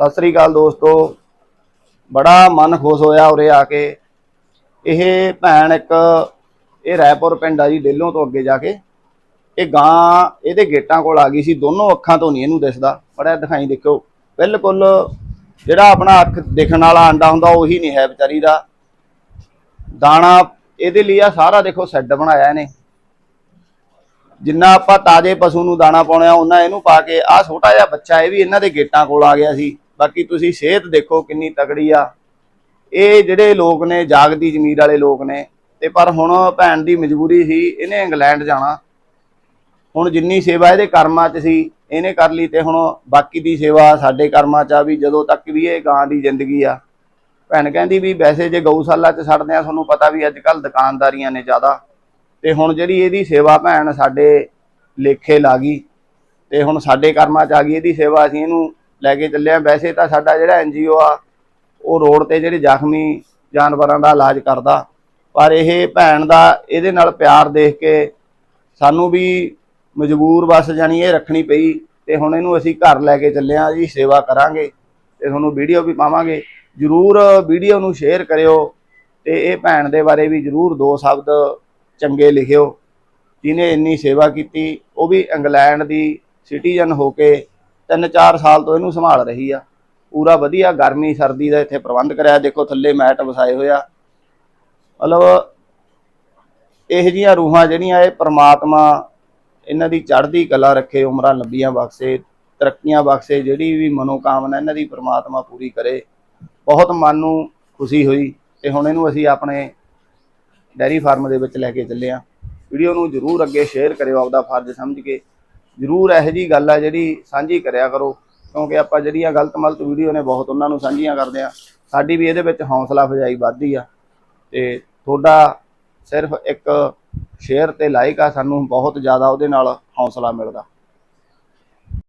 ਸਤਿ ਸ੍ਰੀ ਅਕਾਲ ਦੋਸਤੋ। ਬੜਾ ਮਨ ਖੁਸ਼ ਹੋਇਆ ਉਰੇ ਆ ਕੇ। ਇਹ ਭੈਣ ਇੱਕ, ਇਹ ਰਾਏਪੁਰ ਪਿੰਡ ਆ ਜੀ, ਡੇਲੋਂ ਤੋਂ ਅੱਗੇ ਜਾ ਕੇ। ਇਹ ਗਾਂ ਇਹਦੇ ਗੇਟਾਂ ਕੋਲ ਆ ਗਈ ਸੀ, ਦੋਨੋਂ ਅੱਖਾਂ ਤੋਂ ਨਹੀਂ ਇਹਨੂੰ ਦਿਸਦਾ। ਬੜਾ ਦਿਖਾਈ ਦੇਖੋ ਬਿਲਕੁਲ ਜਿਹੜਾ ਆਪਣਾ ਅੱਖ ਦੇਖਣ ਵਾਲਾ ਅੰਡਾ ਹੁੰਦਾ, ਉਹੀ ਨਹੀਂ ਹੈ ਵਿਚਾਰੀ ਦਾ। ਦਾਣਾ ਇਹਦੇ ਲਈ ਆ, ਸਾਰਾ ਦੇਖੋ ਸੈੱਡ ਬਣਾਇਆ ਇਹਨੇ। ਜਿੰਨਾ ਆਪਾਂ ਤਾਜ਼ੇ ਪਸ਼ੂ ਨੂੰ ਦਾਣਾ ਪਾਉਣਾ ਆ ਉਹਨਾਂ ਇਹਨੂੰ ਪਾ ਕੇ ਆ ਛੋਟਾ ਜਿਹਾ ਬੱਚਾ, ਇਹ ਵੀ ਇਹਨਾਂ ਦੇ ਗੇਟਾਂ ਕੋਲ ਆ ਗਿਆ ਸੀ। ਬਾਕੀ ਤੁਸੀਂ ਸਿਹਤ ਦੇਖੋ ਕਿੰਨੀ ਤਕੜੀ ਆ। ਇਹ ਜਿਹੜੇ ਲੋਕ ਨੇ, ਜਾਗਦੀ ਜ਼ਮੀਰ ਵਾਲੇ ਲੋਕ ਨੇ, ਤੇ ਪਰ ਹੁਣ ਭੈਣ ਦੀ ਮਜਬੂਰੀ ਸੀ, ਇਹਨੇ ਇੰਗਲੈਂਡ ਜਾਣਾ। ਹੁਣ ਜਿੰਨੀ ਸੇਵਾ ਇਹਦੇ ਕਰਮਾਂ 'ਚ ਸੀ, ਇਹਨੇ ਕਰ ਲਈ ਤੇ ਹੁਣ ਬਾਕੀ ਦੀ ਸੇਵਾ ਸਾਡੇ ਕਰਮਾਂ 'ਚ ਆ ਵੀ ਜਦੋਂ ਤੱਕ ਵੀ ਇਹ ਗਾਂ ਦੀ ਜ਼ਿੰਦਗੀ ਆ। ਭੈਣ ਕਹਿੰਦੀ ਵੀ ਵੈਸੇ ਜੇ ਗਊਸ਼ਾਲਾ 'ਚ ਛੱਡਦੇ ਆ, ਤੁਹਾਨੂੰ ਪਤਾ ਵੀ ਅੱਜ ਕੱਲ ਦੁਕਾਨਦਾਰੀਆਂ ਨੇ ਜ਼ਿਆਦਾ। ਤੇ ਹੁਣ ਜਿਹੜੀ ਇਹਦੀ ਸੇਵਾ ਭੈਣ ਸਾਡੇ ਲੇਖੇ ਲਾ ਗਈ ਤੇ ਹੁਣ ਸਾਡੇ ਕਰਮਾਂ 'ਚ ਆ ਗਈ, ਇਹਦੀ ਸੇਵਾ ਅਸੀਂ ਇਹਨੂੰ ਲੈ ਕੇ ਚੱਲਿਆ। ਵੈਸੇ ਤਾਂ ਸਾਡਾ ਜਿਹੜਾ ਐਨਜੀਓ ਆ, ਉਹ ਰੋਡ ਤੇ ਜਿਹੜੇ ਜ਼ਖਮੀ ਜਾਨਵਰਾਂ ਦਾ ਇਲਾਜ ਕਰਦਾ। ਪਰ ਇਹ ਭੈਣ ਦਾ, ਇਹਦੇ ਨਾਲ ਪਿਆਰ ਦੇਖ ਕੇ ਸਾਨੂੰ ਵੀ ਮਜਬੂਰ ਬਸ ਜਾਣੀ ਇਹ ਰੱਖਣੀ ਪਈ ਤੇ ਹੁਣ ਇਹਨੂੰ ਅਸੀਂ ਘਰ ਲੈ ਕੇ ਚੱਲੇ ਆ ਜੀ, ਸੇਵਾ ਕਰਾਂਗੇ ਤੇ ਤੁਹਾਨੂੰ ਵੀਡੀਓ ਵੀ ਪਾਵਾਂਗੇ। ਜਰੂਰ ਵੀਡੀਓ ਨੂੰ ਸ਼ੇਅਰ ਕਰਿਓ ਤੇ ਇਹ ਭੈਣ ਦੇ ਬਾਰੇ ਵੀ ਜਰੂਰ ਦੋ ਸ਼ਬਦ ਚੰਗੇ ਲਿਖਿਓ। ਜਿਹਨੇ ਇੰਨੀ ਸੇਵਾ ਕੀਤੀ, ਉਹ ਵੀ ਇੰਗਲੈਂਡ ਦੀ ਸਿਟੀਜ਼ਨ ਹੋ ਕੇ 3-4 ਸਾਲ ਤੋਂ ਇਹਨੂੰ ਸੰਭਾਲ ਰਹੀ ਆ। ਪੂਰਾ ਵਧੀਆ ਗਰਮੀ, ਸਰਦੀ ਦਾ ਇੱਥੇ ਪ੍ਰਬੰਧ ਕਰਿਆ। ਦੇਖੋ ਥੱਲੇ ਮੈਟ ਵਸਾਏ ਹੋਇਆ ਮਤਲਬ ਇਹ ਜੀਆਂ ਰੂਹਾਂ ਜਿਹੜੀਆਂ ਇਹ ਪ੍ਰਮਾਤਮਾ ਇਹਨਾਂ ਦੀ ਚੜ੍ਹਦੀ ਕਲਾ ਰੱਖੇ, ਉਮਰਾਂ ਲੰਬੀਆਂ ਬਖਸ਼ੇ, ਤਰੱਕੀਆਂ ਬਖਸ਼ੇ, ਜਿਹੜੀ ਵੀ ਮਨੋਕਾਮਨਾ ਇਹਨਾਂ ਦੀ ਪ੍ਰਮਾਤਮਾ ਪੂਰੀ ਕਰੇ। ਬਹੁਤ ਮਨ ਨੂੰ ਖੁਸ਼ੀ ਹੋਈ ਤੇ ਹੁਣ ਇਹਨੂੰ ਅਸੀਂ ਆਪਣੇ ਡੈਰੀ ਫਾਰਮ ਦੇ ਵਿੱਚ ਲੈ ਕੇ ਚੱਲੇ ਆ। ਵੀਡੀਓ ਨੂੰ ਜਰੂਰ ਅੱਗੇ ਸ਼ੇਅਰ ਕਰਿਓ ਆਪਦਾ ਫਰਜ਼ ਸਮਝ ਕੇ। ਜਰੂਰ ਇਹੋ ਜੀ ਗੱਲ ਆ ਜਿਹੜੀ ਸਾਂਝੀ ਕਰਿਆ ਕਰੋ, ਕਿਉਂਕਿ ਆਪਾਂ ਜਿਹੜੀਆਂ ਗਲਤ ਮਲਤ ਵੀਡੀਓ ਨੇ ਬਹੁਤ ਉਹਨਾਂ ਨੂੰ ਸਾਂਝੀਆਂ ਕਰਦੇ ਆ। ਸਾਡੀ ਵੀ ਇਹਦੇ ਵਿੱਚ ਹੌਸਲਾ ਅਫਜ਼ਾਈ ਵੱਧਦੀ ਆ। ਤੇ ਤੁਹਾਡਾ ਸਿਰਫ ਇੱਕ ਸ਼ੇਅਰ ਤੇ ਲਾਈਕ ਆ, ਸਾਨੂੰ ਬਹੁਤ ਜ਼ਿਆਦਾ ਉਹਦੇ ਨਾਲ ਹੌਸਲਾ ਮਿਲਦਾ।